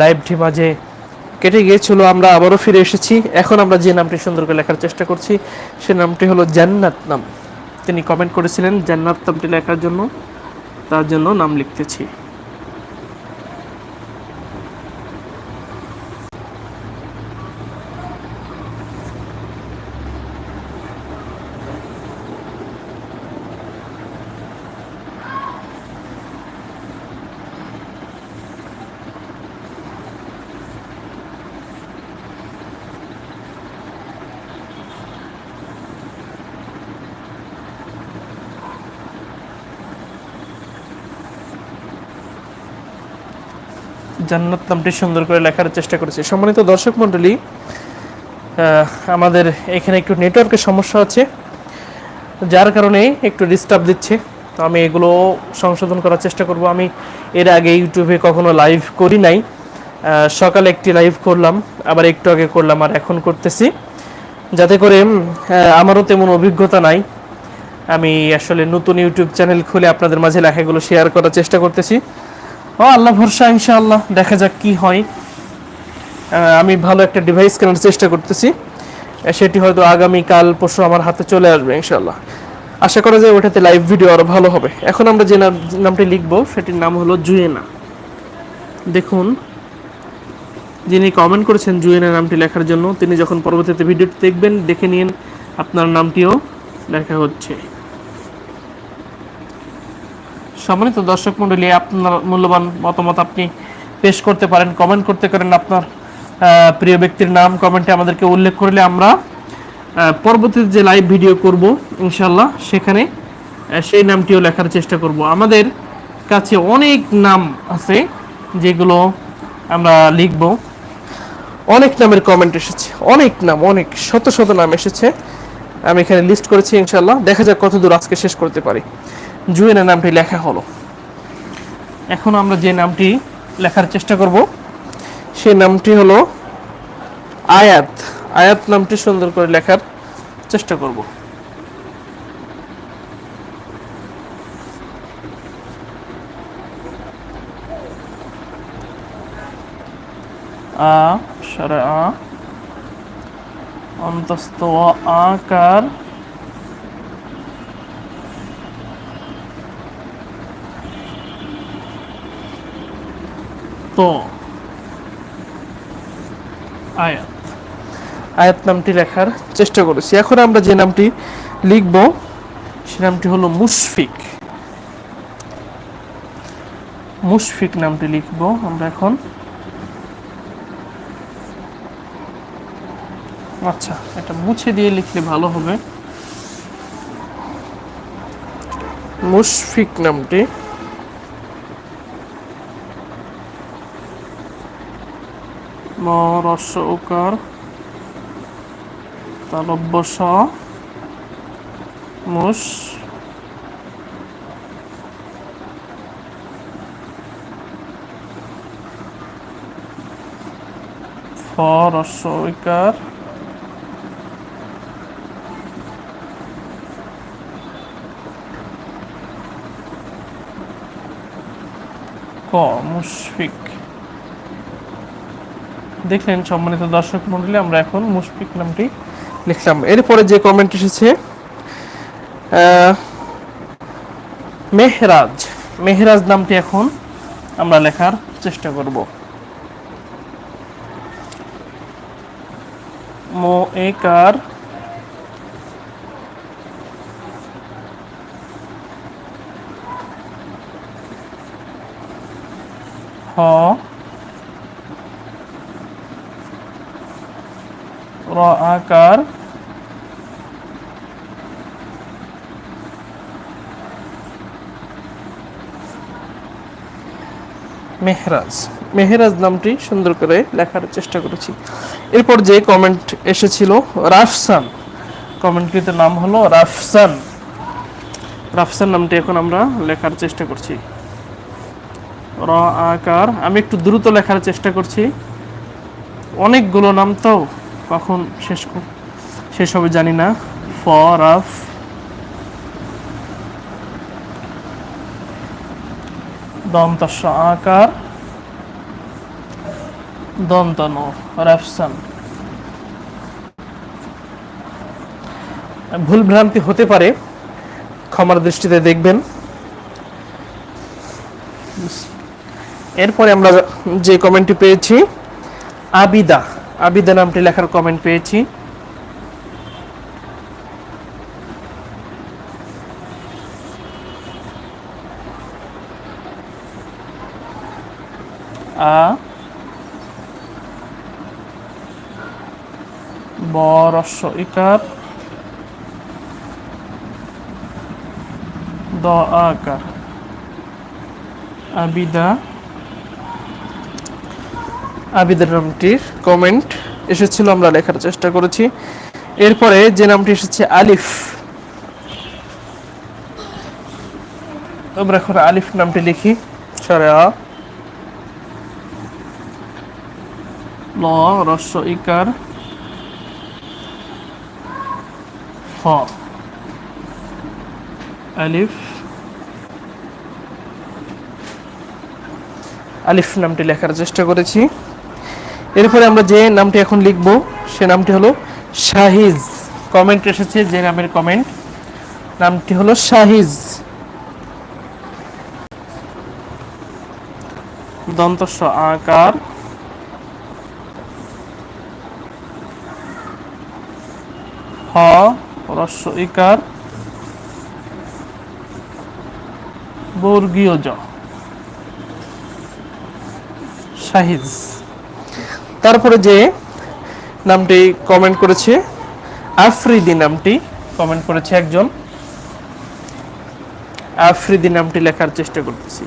লাইভটি মাঝে কেটে গিয়েছিল, আমরা আবারও ফিরে এসেছি। এখন আমরা যে নামটি সুন্দর করে লেখার চেষ্টা করছি, সে নামটি হলো জান্নাত নাম। তিনি কমেন্ট করেছিলেন, জান্নাত নামটি লেখার জন্য, তার জন্য নাম লিখতেছি। জান্নাত নামটি সুন্দর করে লেখার চেষ্টা করেছি। সম্মানিত দর্শক মণ্ডলী আমাদের এখানে একটু নেটওয়ার্কের সমস্যা আছে, যার কারণে একটু ডিস্টার্ব দিচ্ছে। তো আমি এগুলো সংশোধন করার চেষ্টা করব। আমি এর আগে ইউটিউবে কখনো লাইভ করি নাই। সকালে একটি লাইভ করলাম, আবার একটু আগে করলাম, আর এখন করতেছি। যাতে করে আমারও তেমন অভিজ্ঞতা নাই। আমি আসলে নতুন ইউটিউব চ্যানেল খুলে আপনাদের মাঝে লেখাগুলো শেয়ার করার চেষ্টা করতেছি। ও, আল্লাহ ভরসা, ইনশাআল্লাহ। দেখা যাক কি হয়। আমি ভালো একটা ডিভাইস কেনার চেষ্টা করতেছি। সেটি হয়তো আগামী কাল পরশু আমার হাতে চলে আসবে, ইনশাআল্লাহ। আশা করা যায় ওটাতে লাইভ ভিডিও আরও ভালো হবে। এখন আমরা যে নামটি লিখব, সেটির নাম হলো জুয়েনা। দেখুন, যিনি কমেন্ট করেছেন জুয়েনা নামটি লেখার জন্য, তিনি যখন পরবর্তীতে ভিডিওটি দেখবেন, দেখে নিন, আপনার নামটিও লেখা হচ্ছে। সম্মানিত দর্শক মণ্ডলী আপনার মূল্যবান মতামত আপনি পেশ করতে পারেন কমেন্ট করতে পারেন আপনার প্রিয় ব্যক্তির নাম কমেন্টে আমাদেরকে উল্লেখ করলে আমরা পরবর্তীতে যে লাইভ ভিডিও করব ইনশাল্লাহ সেখানে সেই নামটিও লেখার চেষ্টা করব। আমাদের কাছে অনেক নাম আছে যেগুলো আমরা লিখব। অনেক নামের কমেন্ট এসেছে, অনেক নাম, অনেক, শত শত নাম এসেছে। আমি এখানে লিস্ট করেছি ইনশাল্লাহ দেখা যাক কত দূর আজকে শেষ করতে পারি। জুয়েনা নামটি লেখা হলো। এখন আমরা যে নামটি লেখার চেষ্টা করব, সেই নামটি হলো আয়াত। আয়াত নামটি সুন্দর করে লেখার চেষ্টা করব। আ, সরে আ, অন্তস্থ আকার আয়াত। আয়াত নামটি লেখার চেষ্টা করেছি। এখন আমরা যে নামটি লিখব, সে নামটি হলো মুশফিক। মুশফিক নামটি লিখব আমরা এখন। আচ্ছা এটা মুছে দিয়ে লিখলে ভালো হবে। মুশফিক নামটি। ম রস উকার তালব্য স মুস ফ রস উকার ক মুশফিক দেখলেন সম্মানিত দর্শক মন্ডলী, আমরা এখন মুশফিক নামটি লিখলাম। এরপরে যে কমেন্ট এসেছে মেহরাজ মেহরাজ নামটি এখন আমরা লেখার চেষ্টা করব। মো হ র আকার। মেহরাজ। মেহরাজ নামটি সুন্দর করে লেখার চেষ্টা করেছি। এরপর যে কমেন্ট এসেছিল, রাফসান। কমেন্টটিতে নাম হলো রাফসান। রাফসান নামটি এখন আমরা লেখার চেষ্টা করছি। র, আকার। আমি একটু দ্রুত লেখার চেষ্টা করছি। অনেকগুলো নাম তো। কখন শেষ শেষ হবে জানি না। ফর রাফ দন্ত আকার। দন্তন, রাফসান। ভুল ভ্রান্তি হতে পারে, ক্ষমার দৃষ্টিতে দেখবেন। এরপরে আমরা যে কমেন্টটি পেয়েছি, আবিদা। আবিদা নামটি লেখার কমেন্ট পেয়েছি। আ বরস্ব ইকার। দ আকার। আবিদা আবিদার নামটির কমেন্ট এসেছিল, আমরা লেখার চেষ্টা করেছি। এরপরে যে নামটি এসেছে, আলিফ। আমরা এখন আলিফ নামটি লিখি। সরে আ। ল ইকার। ফ। আলিফ। আলিফ নামটি লেখার চেষ্টা করেছি। এরপরে আমরা যে নামটি এখন লিখব সে নামটি হলো শাহিজ। কমেন্ট এসেছে যে নামের কমেন্ট নামটি হলো শাহিজ। দন্তস্ব আকার। হ ইকার। বর্গীয় জ। শাহিজ। তারপরে যে নামটি কমেন্ট করেছে, আফ্রিদি নামটি কমেন্ট করেছে একজন। আফ্রিদি নামটি লেখার চেষ্টা করতেছি।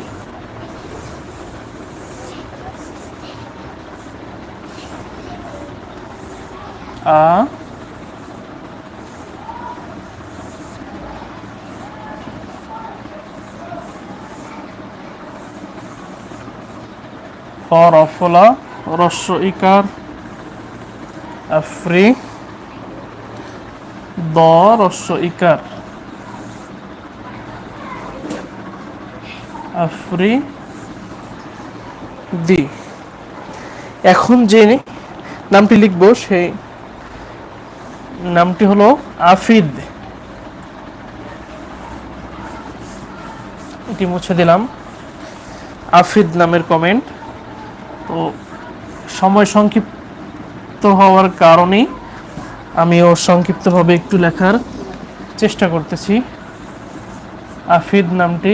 আ ফরফলা রস্য ইকার, আফ্রি, দ রস্য ইকার, আফ্রি, দি। এখন যে নামটি লিখব, সেই নামটি হলো আফিদ। এটি মুছে দিলাম। আফিদ নামের কমেন্ট তো সময় সংক্ষিপ্ত হওয়ার কারণেই আমিও সংক্ষিপ্তভাবে একটু লেখার চেষ্টা করতেছি। আফিদ নামটি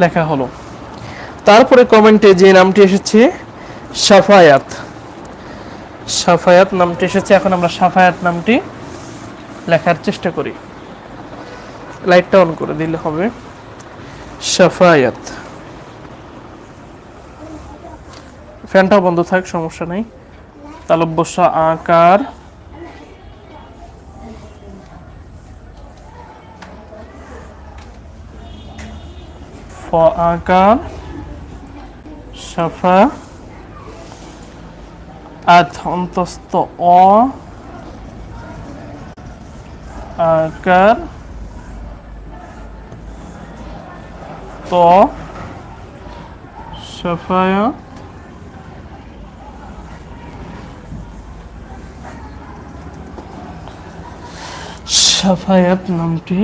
লেখা হলো। তারপরে কমেন্টে যে নামটি এসেছে, সাফায়াত। সাফায়াত নামটি এসেছে, এখন আমরা সাফায়াত নামটি লেখার চেষ্টা করি। লাইটটা অন করে দিলে হবে। সাফায়াত। ফ্যানটাও বন্ধ থাক, সমস্যা নেই। তালব্যসা আকার। ফ আকার, সাফা। আত অন্তস্থ অ। আকার। ত। সাফায়া সাফায়াত নামটি।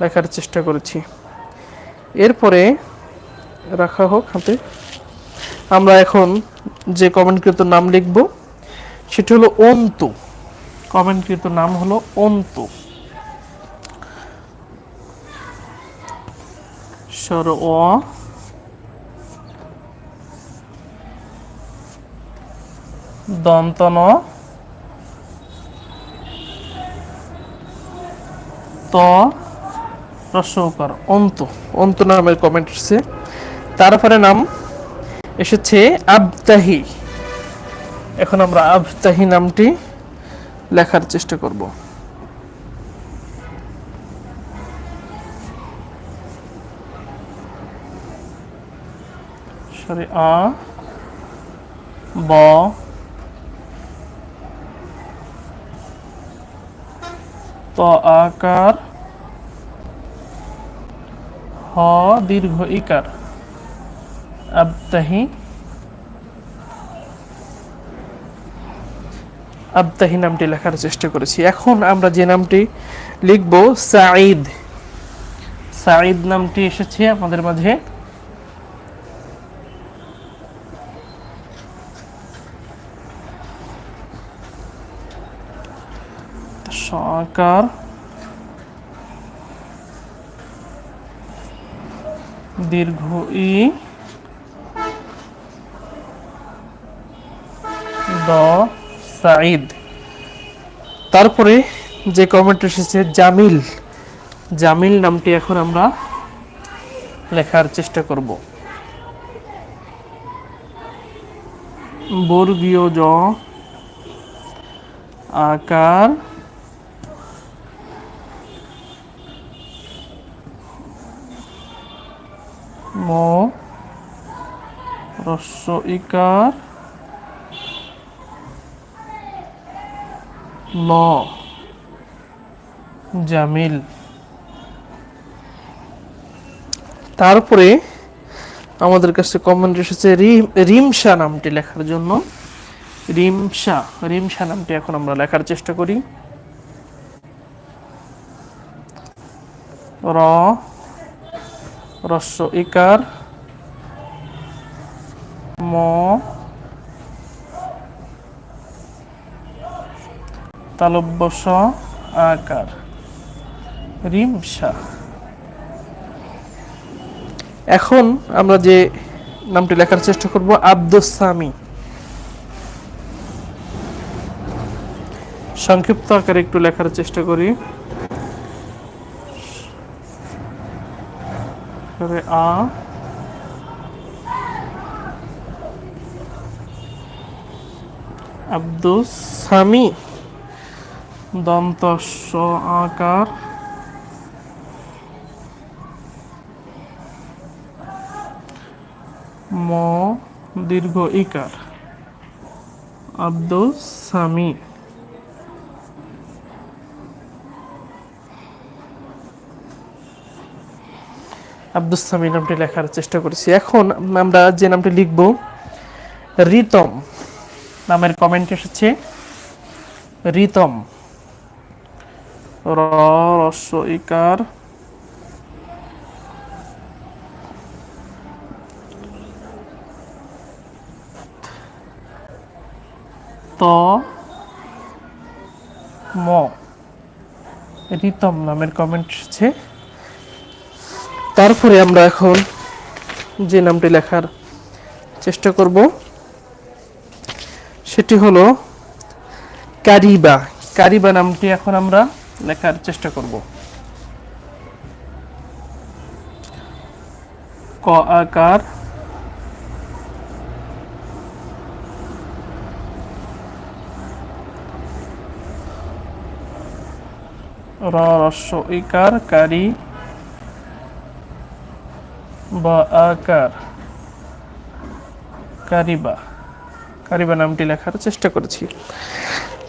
লেখার চেষ্টা করেছি। এরপরে রাখা হোক হাতে। আমরা এখন যে কমেন্টকৃত নাম লিখব, সেটি হলো অন্তু। কমেন্টকৃত নাম হলো অন্তু। সর অ দন্তন ত রসৌকার অন্ত অন্ত নামের কমেন্ট এসেছে তারপরে নাম এসেছে আবতাহি। এখন আমরা আবতাহি নামটি লেখার চেষ্টা করব। সরি আ ব ত আকার, হ, দীর্ঘ ইকার, আবতাহি আবতাহি নামটি লেখার চেষ্টা করেছি। এখন আমরা যে নামটি লিখব, সাঈদ। সাঈদ নামটি এসেছে আমাদের মাঝে। সকার দীর্ঘ ই। দ, সাঈদ। তারপরে যে কমেন্ট এসেছে, জামিল। জামিল নামটি এখন আমরা লেখার চেষ্টা করব। বর্গীয় জ, আকার ম রস্য ইকার ল জামিল। তারপরে আমাদের কাছে কমেন্ট এসেছে, রিম, রিমশা নামটি লেখার জন্য। রিমশা রিমশা নামটি এখন আমরা লেখার চেষ্টা করি। র রস্য ইকার ম, তালব্যস, আকার রিমশা এখন আমরা যে নামটি লেখার চেষ্টা করব আব্দুস সামি সংক্ষিপ্ত আকারে একটু লেখার চেষ্টা করি। করে আ। আব্দুস সামি। দন্ত আকার। ম দীর্ঘ ইকার। আব্দুস সামি। আব্দুস সামি নামটি লেখার চেষ্টা করেছি। এখন আমরা যে নামটি লিখব, রিতম নামের কমেন্ট এসেছে। রিতম র রস্য ইকার ত, ম, রিতম নামের কমেন্ট এসেছে। তারপরে আমরা এখন যে নামটি লেখার চেষ্টা করব, সেটি হলো কারিবা। কারিবা নামটি এখন আমরা লেখার চেষ্টা করব। ক আকার, র ইকার, কারি বা আকার, কারিবা। কারিবা নামটি লেখার চেষ্টা করেছি।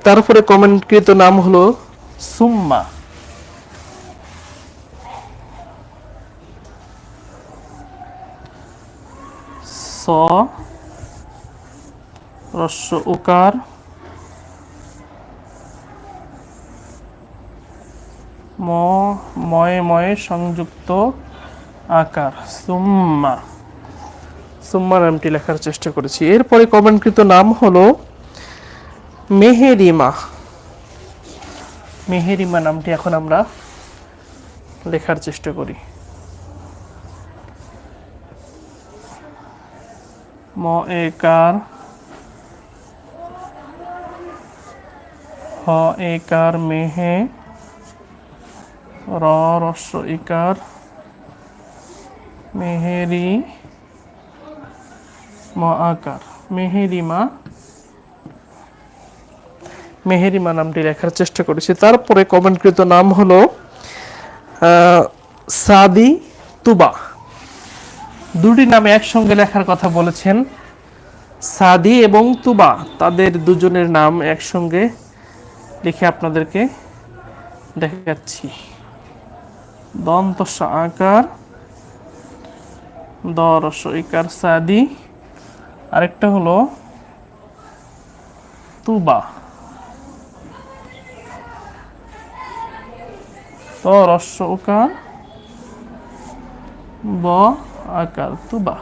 তারপরে কমেন্টকৃত নাম হলো সুম্মা। স, রস্য উকার। ম, ময়ে ময়ে সংযুক্ত আকার, সুম্মা। সুম্মা নামটি লেখার চেষ্টা করেছি। এরপরে কমেন্টকৃত নাম হলো মেহেরিমা। মেহেরিমা নামটি এখন আমরা লেখার চেষ্টা করি। ম একার হ একার মেহে র রস্য ইকার মেহেরি আকার মেহেরিমা মেহেরিমা নামটি লেখার চেষ্টা করেছি। তারপরে কমেন্টকৃত নাম হলো সাদি তুবা। দুটি নামে একসঙ্গে লেখার কথা বলেছেন সাদি এবং তুবা। তাদের দুজনের নাম একসঙ্গে লিখে আপনাদেরকে দেখাচ্ছি। দন্ত আকার দ রস ইকার, সাদি। আরেকটা হলো তুবা। ত রস উকার, ব, আকার, তুবা।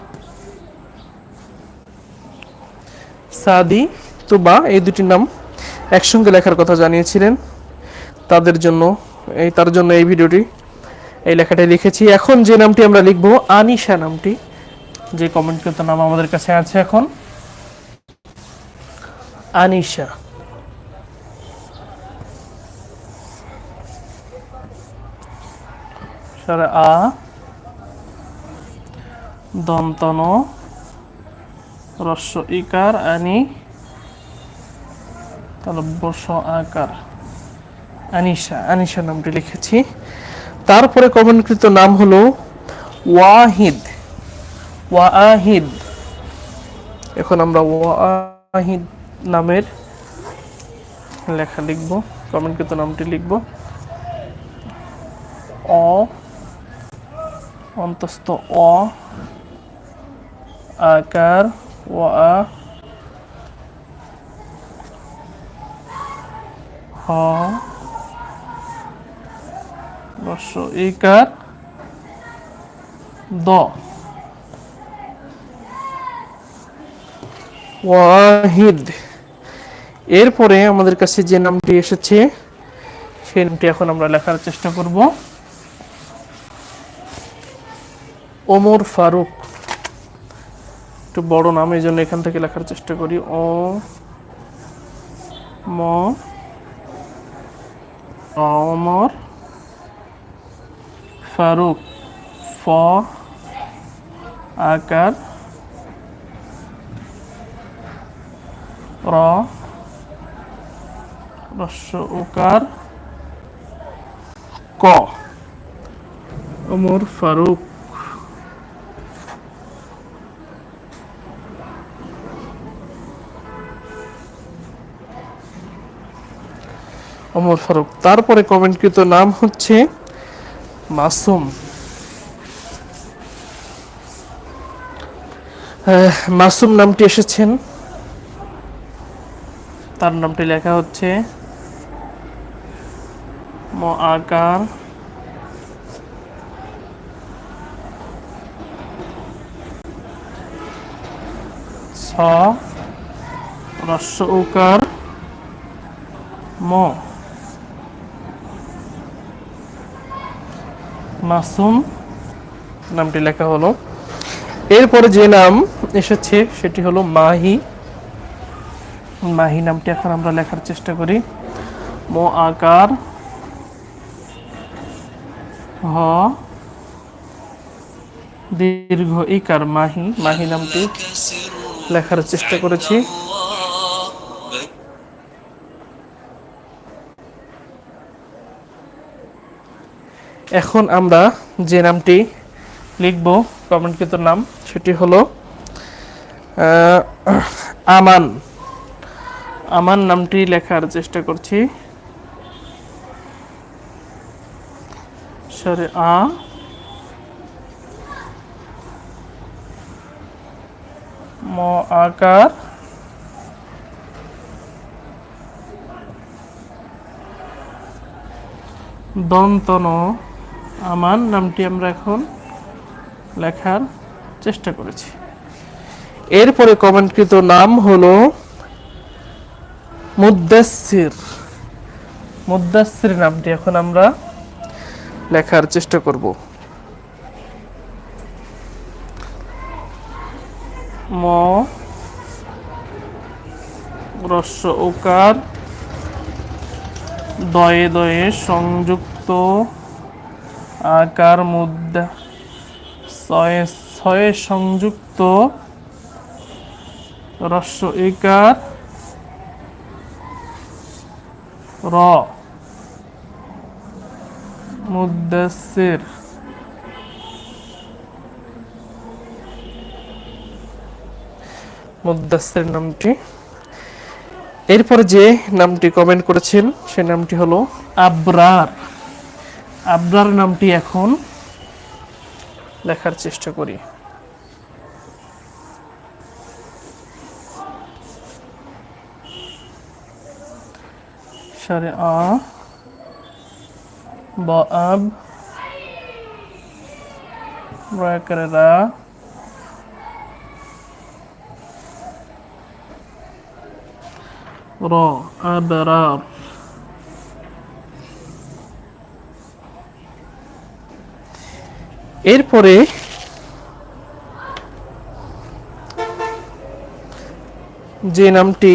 সাদি, তুবা, এই দুটি নাম একসঙ্গে লেখার কথা জানিয়েছিলেন। তাদের জন্য, এই, তার জন্য এই ভিডিওটি এই লেখাটি লিখেছি। এখন যে নামটি আমরা লিখব, আনিশা নামটি। যে কমেন্টকৃত নাম আমাদের কাছে আছে এখন। আনিশা। আ, দন্তন, রস্য ইকার, আনি তাহলে বস আকার। আনিশা আনিশা নামটি লিখেছি। তারপরে কমনকৃত নাম হলো ওয়াহিদ। ওয়াহিদ। এখন আমরা ওয়াহিদ নামের লেখা লিখব কমেন্টকৃত নামটি লিখব। অ, অন্তস্থ অ, আকার ওয়া। হ বর্ষ ইকার দ। ওয়াহিদ। এরপরে আমাদের কাছে যে নামটি এসেছে, সেই নামটি এখন আমরা লেখার চেষ্টা করব। ওমর ফারুক। একটু বড় নাম এই জন্য এখান থেকে লেখার চেষ্টা করি। ও, ম অমর ফারুক, ফ, আকার, র, রস্য উকার, ক। ওমর ফারুক। অমর ফারুক, তারপরে কমেন্টকৃত নাম হচ্ছে মাসুম। মাসুম নামটি এসেছেন। তার নামটি লেখা হচ্ছে ম আকার ছ রস্য উকার ম। মাসুম নামটি লেখা হলো। এরপরে যে নাম এসেছে সেটি হলো মাহি। মাহি নামটি এখন আমরা লেখার চেষ্টা করি। মো আকার হ দীর্ঘ ইকার মাহি। মাহি নামটি লেখার চেষ্টা করেছি। এখন আমরা যে নামটি লিখব কমেন্টকৃত নাম, সেটি হলো আমান। আমান নামটি লেখার চেষ্টা করছি। সরে, আ। ম, আকার। দন্তন। আমান নামটি আমরা এখন লেখার চেষ্টা করেছি। এরপরে কমেন্টকৃত নাম হলো মুদাসির মুদাসির নামটি এখন আমরা লেখার চেষ্টা করব। ম রস্য ওকার দয়ে দয়ে সংযুক্ত আকার মুদ্রা ছয়ে ছয়ে সংযুক্ত রস্য ইকার র মুদাসির মুদাসির নামটি। এরপরে যে নামটি কমেন্ট করেছেন, সে নামটি হলো আবরার। আবদার নামটি এখন লেখার চেষ্টা করি। সারে আ ব আব করে রা র এরপরে যে নামটি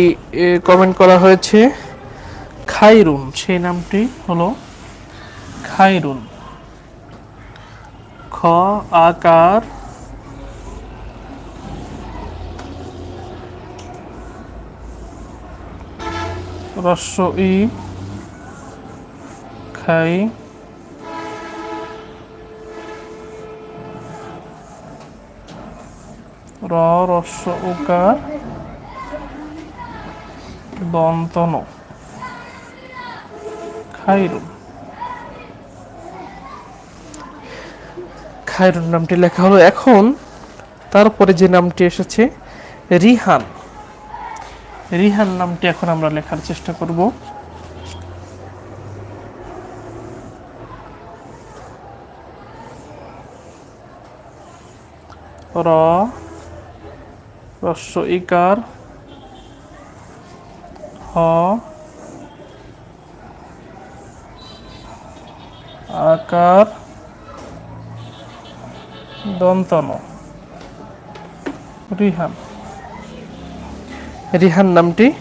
কমেন্ট করা হয়েছে, খাইরুন। সেই নামটি হলো খাইরুন। খ, আকার। রস্য, ই, খাই। র দন্তন খাইরুন নামটি লেখা হলো এখন। তারপরে যে নামটি এসেছে, রিহান। রিহান নামটি এখন আমরা লেখার চেষ্টা করব। র রস্য ইকার হ। আকার দন্তন। রিহান। রিহান নামটি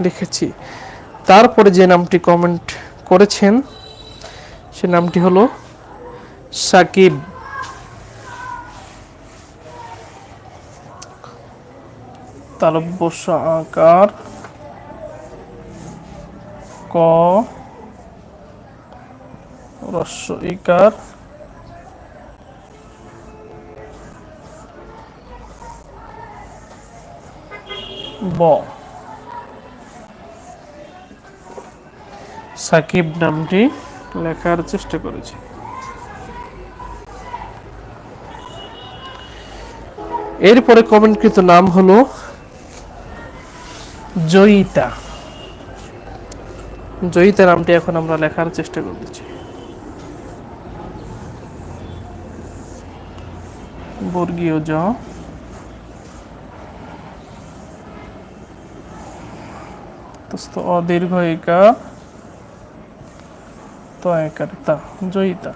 লিখেছি। তারপরে যে নামটি কমেন্ট করেছেন, সে নামটি হলো সাকিব। আকার ক রস্য ইকার ব। সাকিব নামটি লেখার চেষ্টা করেছি। এরপরে কমেন্টকৃত নাম হলো জয়িতা। জয়িতা নামটি এখন আমরা লেখার চেষ্টা করতেছি। বর্গীয় জ। অদীর্ঘ একা। তো একারিতা জয়িতা।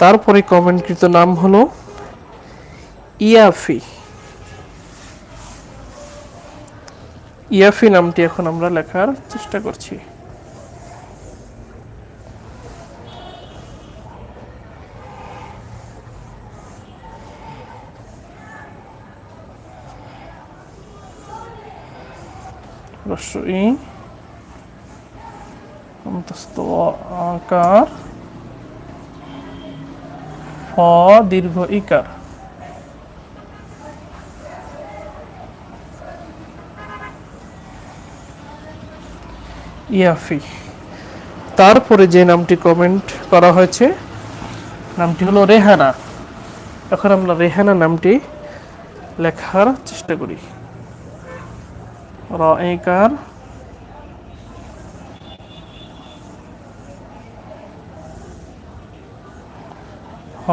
তারপরে কমেন্টকৃত নাম হলো ইয়াফি। ইয়াফি নামটি এখন আমরা লেখার চেষ্টা করছি। আকার ফ দীর্ঘ ইকার। ইয়াফি। তারপরে যে নামটি কমেন্ট করা হয়েছে, নামটি হলো রেহানা। এখন আমরা রেহানা নামটি লেখার চেষ্টা করি। র হ।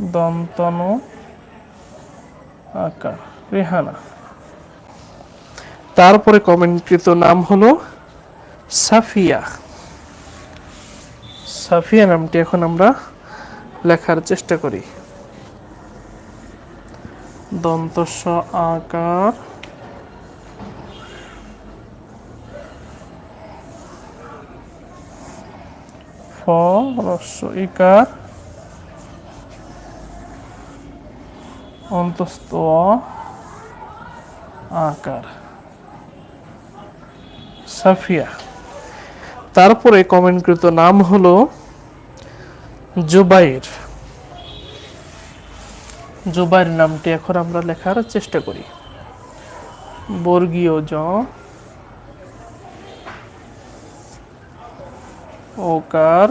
দন্তন আকার রেহানা। তারপরে কমেন্টকৃত নাম হলো সাফিয়া। সাফিয়া নামটি এখন আমরা লেখার চেষ্টা করি। দন্তস্ব আকার ফ রস্য ইকার অন্তস্থ আকার সাফিয়া তারপরে কমেন্টকৃত নাম হলো জুবাইর জুবাইর নামটি এখন আমরা লেখার চেষ্টা করি বর্গীয় জ ওকার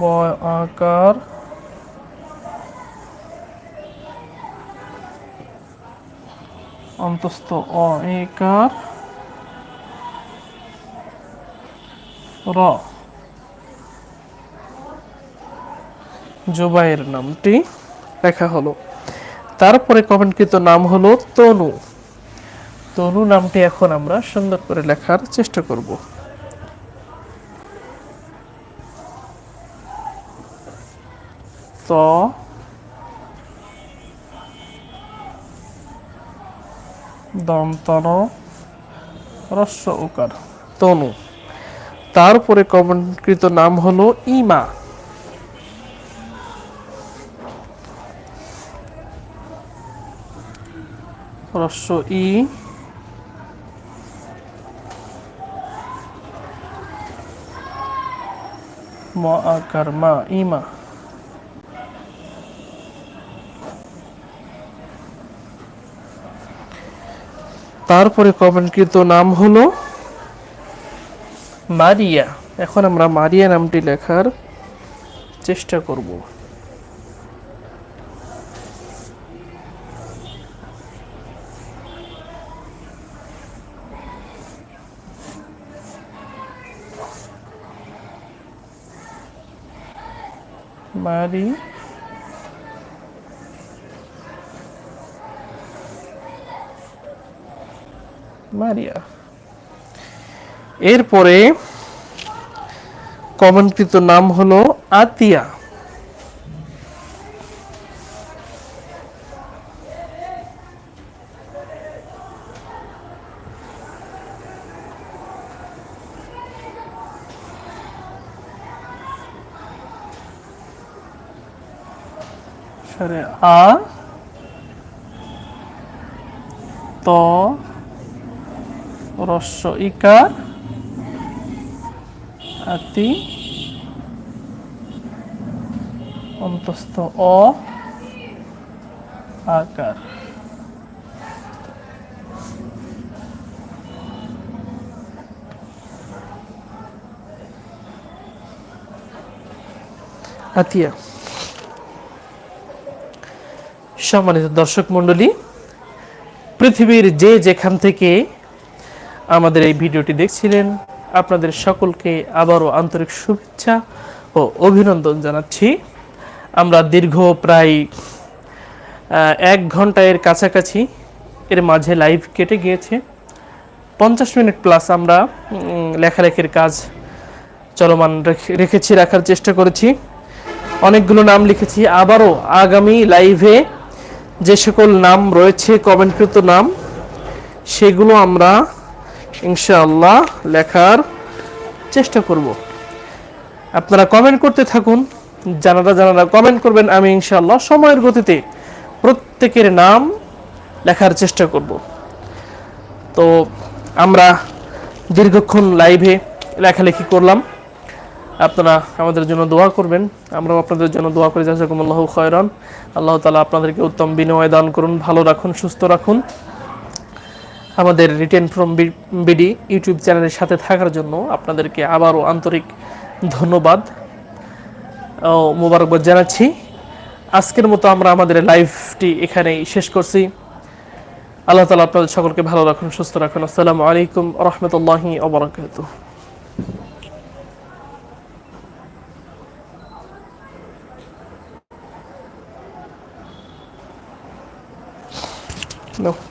ব আকার অন্তস্থ অ একার র। জুবাইয়ের নামটি লেখা হলো। তারপরে কমেন্টকৃত নাম হলো তনু। তনু নামটি এখন আমরা সুন্দর করে লেখার চেষ্টা করব। ত দন্তন রস্য উকার তনু তারপরে কমেন্টকৃত নাম হলো ইমা। রস্য ই ম আকার মা ইমা তারপরে কমেন্টকৃত নাম হলো মারিয়া। এখন আমরা মারিয়া নামটি লেখার চেষ্টা করব। মারি মারিয়া। এরপরে কমনকৃত নাম হলো আতিয়া সরে আ ত রস্য ইকার। আতি অন্তস্থ অ আকার। আতিয়া। সম্মানিত দর্শক মণ্ডলী পৃথিবীর যে যেখান থেকে আমাদের এই ভিডিওটি দেখছিলেন। আপনাদের সকলকে আবারও আন্তরিক শুভেচ্ছা ও অভিনন্দন জানাচ্ছি। আমরা দীর্ঘ প্রায় এক ঘণ্টা এর কাছাকাছি এর মাঝে লাইভ কেটে গিয়েছে। পঞ্চাশ মিনিট প্লাস আমরা লেখালেখির কাজ চলমান রেখে- রেখেছি, রাখার চেষ্টা করেছি। অনেকগুলো নাম লিখেছি। আবারও আগামী লাইভে যে সকল নাম রয়েছে কমেন্টকৃত নাম, সেগুলো আমরা ইনশাআল্লাহ লেখার চেষ্টা করব। আপনারা কমেন্ট করতে থাকুন, জানারা জানারা কমেন্ট করবেন, আমি ইনশাআল্লাহ সময়ের গতিতে প্রত্যেকের নাম লেখার চেষ্টা করব। তো আমরা দীর্ঘক্ষণ লাইভে লেখালেখি করলাম। আপনারা আমাদের জন্য দোয়া করবেন, আমরাও আপনাদের জন্য দোয়া করি, জাজাকুমুল্লাহ খয়রান। আল্লাহ তালা আপনাদেরকে উত্তম বিনিময় দান করুন, ভালো রাখুন, সুস্থ রাখুন। আমাদের রিটেন ফ্রম বিডি ইউটিউব চ্যানেলের সাথে থাকার জন্য আপনাদেরকে আবারও আন্তরিক ধন্যবাদ। ও, মোবারকবাদ জানাচ্ছি। আজকের মতো আমরা আমাদের লাইভটি এখানেই শেষ করছি। আল্লাহ তালা আপনাদের সকলকে ভালো রাখুন, সুস্থ রাখুন। আসসালামু আলাইকুম রহমতুল্লাহি ওবরাকাতুহ No.